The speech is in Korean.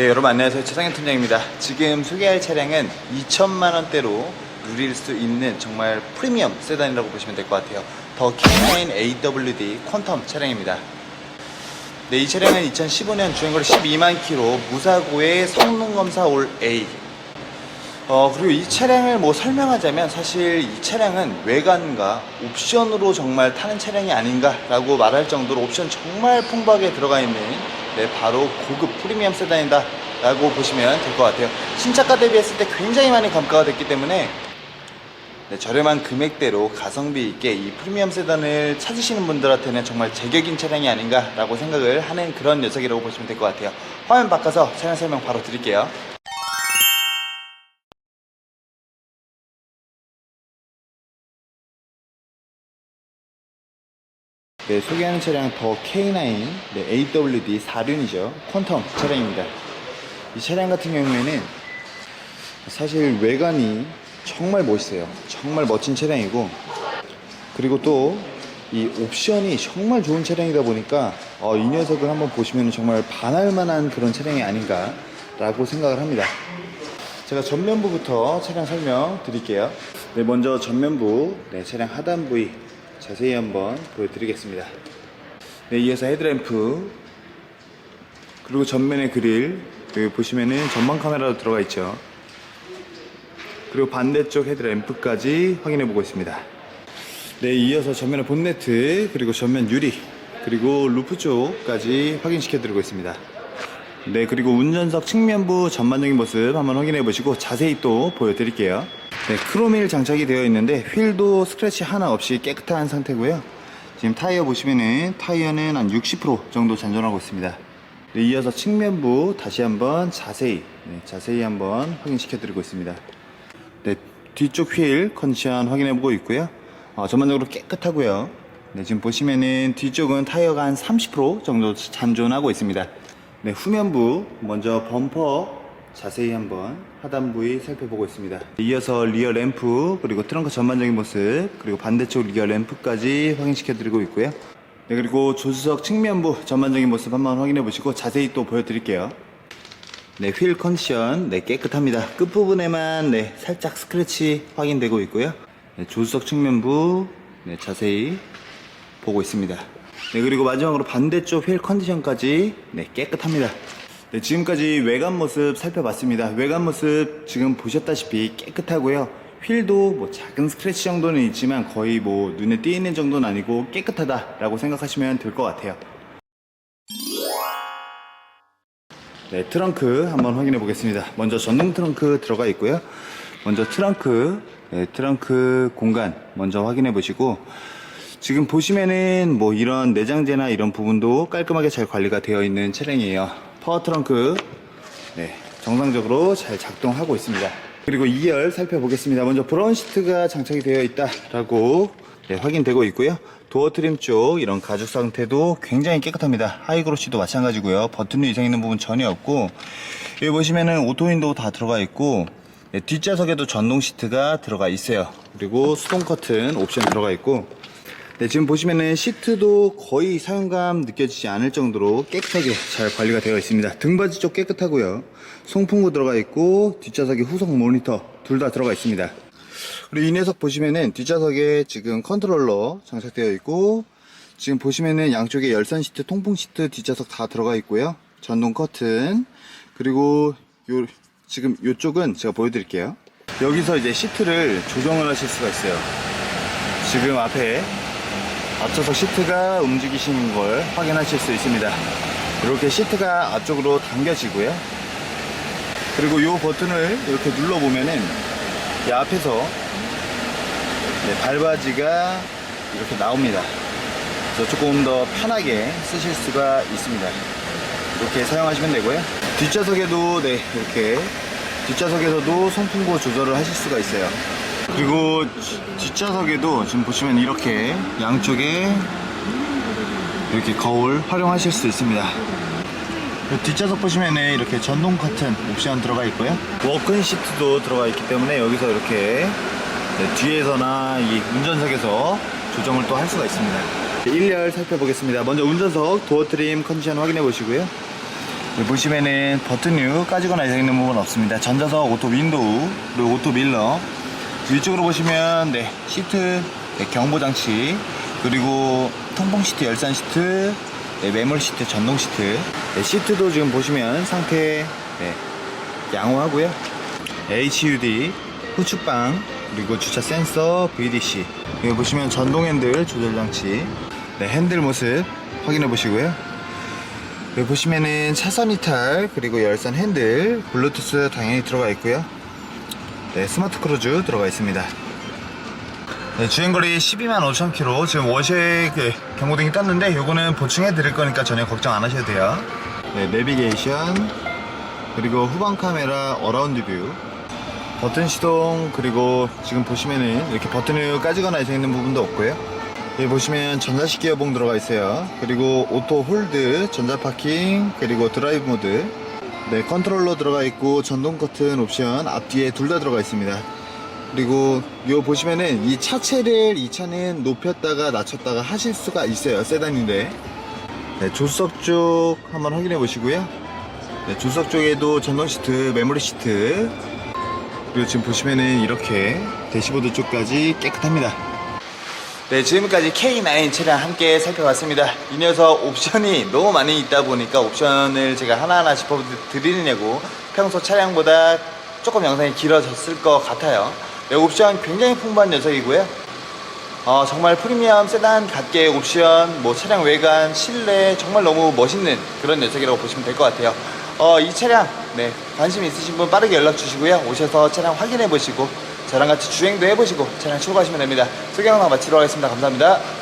네, 여러분 안녕하세요. 최상현 팀장입니다. 지금 소개할 차량은 2천만 원대로 누릴 수 있는 정말 프리미엄 세단이라고 보시면 될 것 같아요. 더 K9 AWD 퀀텀 차량입니다. 네, 이 차량은 2015년 주행거리 12만 킬로 무사고의 성능검사 올 A. 어, 그리고 이 차량을 뭐 설명하자면 사실 이 차량은 외관과 옵션으로 정말 타는 차량이 아닌가라고 말할 정도로 옵션 정말 풍부하게 들어가 있는 네, 바로 고급 프리미엄 세단이다 라고 보시면 될 것 같아요. 신차가 대비했을 때 굉장히 많이 감가가 됐기 때문에 네, 저렴한 금액대로 가성비 있게 이 프리미엄 세단을 찾으시는 분들한테는 정말 제격인 차량이 아닌가 라고 생각을 하는 그런 녀석이라고 보시면 될 것 같아요. 화면 바꿔서 차량 설명 바로 드릴게요. 네, 소개하는 차량은 더 K9 네, AWD 4륜이죠. 퀀텀 차량입니다. 이 차량 같은 경우에는 사실 외관이 정말 멋있어요. 정말 멋진 차량이고 그리고 또 이 옵션이 정말 좋은 차량이다 보니까 어, 이 녀석을 한번 보시면 정말 반할 만한 그런 차량이 아닌가 라고 생각을 합니다. 제가 전면부부터 차량 설명 드릴게요. 네, 먼저 전면부 네, 차량 하단 부위 자세히 한번 보여드리겠습니다. 네, 이어서 헤드램프 그리고 전면의 그릴 여기 보시면은 전방 카메라도 들어가 있죠. 그리고 반대쪽 헤드램프까지 확인해 보고 있습니다. 네, 이어서 전면의 본네트 그리고 전면 유리 그리고 루프 쪽까지 확인시켜 드리고 있습니다. 네, 그리고 운전석 측면부 전반적인 모습 한번 확인해 보시고 자세히 또 보여드릴게요. 네, 크로밀 장착이 되어 있는데 휠도 스크래치 하나 없이 깨끗한 상태고요. 지금 타이어 보시면은 타이어는 한 60% 정도 잔존하고 있습니다. 네, 이어서 측면부 다시 한번 자세히 네, 자세히 한번 확인시켜 드리고 있습니다. 네, 뒤쪽 휠 컨디션 확인해 보고 있고요. 어, 전반적으로 깨끗하고요. 네, 지금 보시면은 뒤쪽은 타이어가 한 30% 정도 잔존하고 있습니다. 네, 후면부 먼저 범퍼 자세히 한번 하단 부위 살펴보고 있습니다. 이어서 리어 램프 그리고 트렁크 전반적인 모습 그리고 반대쪽 리어 램프까지 확인시켜 드리고 있고요. 네, 그리고 조수석 측면부 전반적인 모습 한번 확인해 보시고 자세히 또 보여드릴게요. 네, 휠 컨디션 네, 깨끗합니다. 끝부분에만 네, 살짝 스크래치 확인되고 있고요. 네, 조수석 측면부 네, 자세히 보고 있습니다. 네, 그리고 마지막으로 반대쪽 휠 컨디션까지 네, 깨끗합니다. 네, 지금까지 외관 모습 살펴봤습니다. 외관 모습 지금 보셨다시피 깨끗하고요. 휠도 뭐 작은 스크래치 정도는 있지만 거의 뭐 눈에 띄는 정도는 아니고 깨끗하다라고 생각하시면 될 것 같아요. 네, 트렁크 한번 확인해 보겠습니다. 먼저 전동 트렁크 들어가 있고요. 먼저 트렁크, 네, 트렁크 공간 먼저 확인해 보시고 지금 보시면은 뭐 이런 내장재나 이런 부분도 깔끔하게 잘 관리가 되어 있는 차량이에요. 파워 트렁크, 네, 정상적으로 잘 작동하고 있습니다. 그리고 2열 살펴보겠습니다. 먼저 브라운 시트가 장착이 되어 있다라고 네, 확인되고 있고요. 도어 트림 쪽 이런 가죽 상태도 굉장히 깨끗합니다. 하이그로시도 마찬가지고요. 버튼이 이상 있는 부분 전혀 없고 여기 보시면은 오토 윈도우 다 들어가 있고 네, 뒷좌석에도 전동 시트가 들어가 있어요. 그리고 수동 커튼 옵션 들어가 있고 네, 지금 보시면은 시트도 거의 사용감 느껴지지 않을 정도로 깨끗하게 잘 관리가 되어 있습니다. 등받이 쪽 깨끗하고요. 송풍구 들어가 있고 뒷좌석에 후속 모니터 둘 다 들어가 있습니다. 그리고 이 녀석 보시면은 뒷좌석에 지금 컨트롤러 장착되어 있고 지금 보시면은 양쪽에 열선 시트, 통풍 시트 뒷좌석 다 들어가 있고요. 전동 커튼 그리고 요 지금 요쪽은 제가 보여드릴게요. 여기서 이제 시트를 조정을 하실 수가 있어요. 지금 앞에 앞좌석 시트가 움직이시는 걸 확인하실 수 있습니다. 이렇게 시트가 앞쪽으로 당겨지고요. 그리고 이 버튼을 이렇게 눌러보면은 이 앞에서 네, 발바지가 이렇게 나옵니다. 그래서 조금 더 편하게 쓰실 수가 있습니다. 이렇게 사용하시면 되고요. 뒷좌석에도 네, 이렇게 뒷좌석에서도 송풍구 조절을 하실 수가 있어요. 그리고 뒷좌석에도 지금 보시면 이렇게 양쪽에 이렇게 거울 활용하실 수 있습니다. 그리고 뒷좌석 보시면 이렇게 전동 커튼 옵션 들어가 있고요. 워크인 시트도 들어가 있기 때문에 여기서 이렇게 네, 뒤에서나 이 운전석에서 조정을 또 할 수가 있습니다. 1열 살펴보겠습니다. 먼저 운전석 도어 트림 컨디션 확인해 보시고요. 여기 보시면은 버튼류 까지거나 되어있는 부분 없습니다. 전자석 오토 윈도우 그리고 오토 밀러 위쪽으로 보시면 네 시트 네, 경보 장치 그리고 통풍 시트 열선 시트 네, 매몰 시트 전동 시트. 네, 시트도 지금 보시면 상태 네, 양호하고요. HUD 후축방 그리고 주차 센서 VDC 여기 보시면 전동 핸들 조절 장치. 네, 핸들 모습 확인해 보시고요. 여기 보시면은 차선 이탈 그리고 열선 핸들 블루투스 당연히 들어가 있고요 네, 스마트 크루즈 들어가 있습니다. 네, 주행거리 12만 5천 킬로. 지금 워쉐 그 경고등이 떴는데 요거는 보충해 드릴 거니까 전혀 걱정 안 하셔도 돼요. 네, 내비게이션 그리고 후방 카메라 어라운드 뷰 버튼 시동 그리고 지금 보시면은 이렇게 버튼을 까지거나 되어 있는 부분도 없고요. 여기 보시면 전자식 기어봉 들어가 있어요. 그리고 오토 홀드 전자 파킹 그리고 드라이브 모드 네 컨트롤러 들어가 있고 전동 커튼 옵션 앞뒤에 둘 다 들어가 있습니다. 그리고 요 보시면은 이 차체를 이 차는 높였다가 낮췄다가 하실 수가 있어요 세단인데. 네, 조수석 쪽 한번 확인해 보시고요. 네, 조수석 쪽에도 전동 시트 메모리 시트. 그리고 지금 보시면은 이렇게 대시보드 쪽까지 깨끗합니다 네, 지금까지 K9 차량 함께 살펴봤습니다. 이 녀석 옵션이 너무 많이 있다 보니까 옵션을 제가 하나하나 짚어드리려고 평소 차량보다 조금 영상이 길어졌을 것 같아요. 네, 옵션 굉장히 풍부한 녀석이고요. 어, 정말 프리미엄 세단 같게 옵션, 뭐 차량 외관, 실내 정말 너무 멋있는 그런 녀석이라고 보시면 될 것 같아요. 어, 이 차량 네, 관심 있으신 분 빠르게 연락 주시고요. 오셔서 차량 확인해 보시고 저랑 같이 주행도 해보시고 차량 출고하시면 됩니다. 소개 영상 마치도록 하겠습니다. 감사합니다.